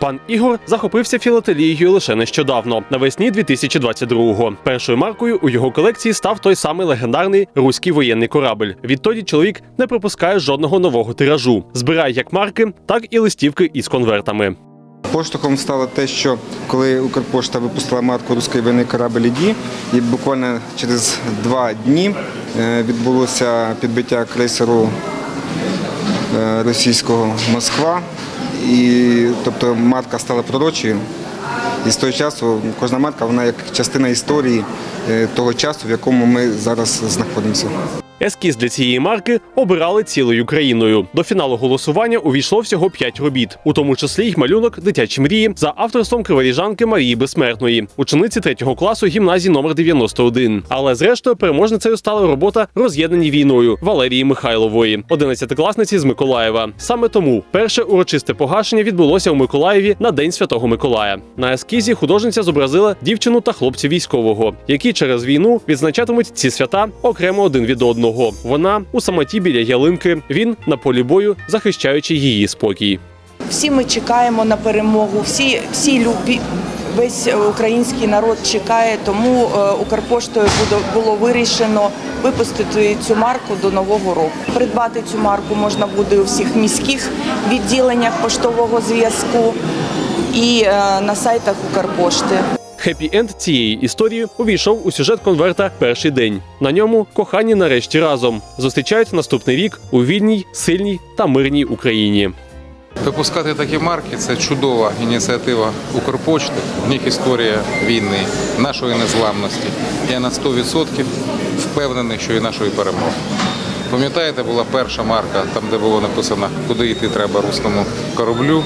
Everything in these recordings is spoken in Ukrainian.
Пан Ігор захопився філателією лише нещодавно, навесні 2022-го. Першою маркою у його колекції став той самий легендарний руський воєнний корабль. Відтоді чоловік не пропускає жодного нового тиражу. Збирає як марки, так і листівки із конвертами. Поштовхом стало те, що коли Укрпошта випустила марку «Руський винний корабель «Іді», і буквально через два дні е, відбулося підбиття крейсеру е, російського Москва. І тобто марка стала пророчою. І з того часу кожна марка вона як частина історії е, того часу, в якому ми зараз знаходимося. Ескіз для цієї марки обирали цілою країною. До фіналу голосування увійшло всього 5 робіт, у тому числі й малюнок дитячі мрії за авторством криворіжанки Марії Безсмертної, учениці 3 класу гімназії номер 91. Але зрештою переможницею стала робота роз'єднані війною Валерії Михайлової, 11-класниці з Миколаєва. Саме тому перше урочисте погашення відбулося у Миколаєві на День Святого Миколая. На ескізі художниця зобразила дівчину та хлопця військового, які через війну відзначатимуть ці свята окремо один від одного. Вона у самоті біля ялинки, він на полі бою, захищаючи її спокій. Всі ми чекаємо на перемогу, всі, всі любі. Весь е, український народ чекає, тому е, Укрпоштою було вирішено випустити цю марку до нового року. Придбати цю марку можна буде у всіх міських відділеннях поштового зв'язку і е, на сайтах Укрпошти. Хеппі енд цієї історії увійшов у сюжет конверта перший день. На ньому кохані нарешті разом зустрічають наступний рік у вільній, сильній та мирній Україні. Випускати такі марки це чудова ініціатива Укрпочти. В них історія війни, нашої незламності. Я на 100% впевнений, що і нашої перемоги. Пам'ятаєте, була перша марка, там де було написано, куди йти треба руському кораблю.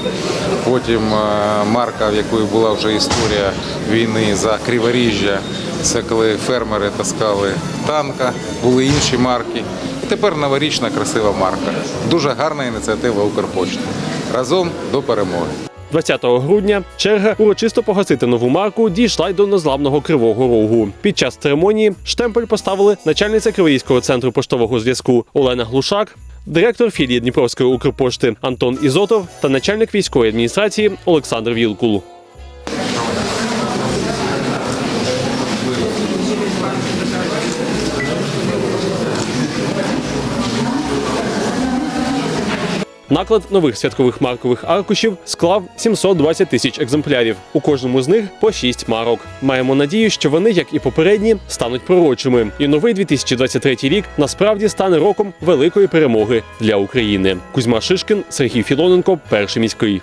Потім е, марка, в якої була вже історія війни за Криворіжжя. Це коли фермери таскали танка, були інші марки. І тепер новорічна красива марка. Дуже гарна ініціатива Укрпочти. Разом до перемоги. 20 грудня черга урочисто погасити нову марку дійшла й до незламного кривого рогу. Під час церемонії штемпель поставили начальниця Кривоїського центру поштового зв'язку Олена Глушак. Директор філії Дніпровської Укрпошти Антон Ізотов та начальник військової адміністрації Олександр Вілкул. Наклад нових святкових маркових аркушів склав 720 тисяч екземплярів. У кожному з них по 6 марок. Маємо надію, що вони, як і попередні, стануть пророчими. І новий 2023 рік насправді стане роком великої перемоги для України. Кузьма Шишкін, Сергій Філоненко, перший міський.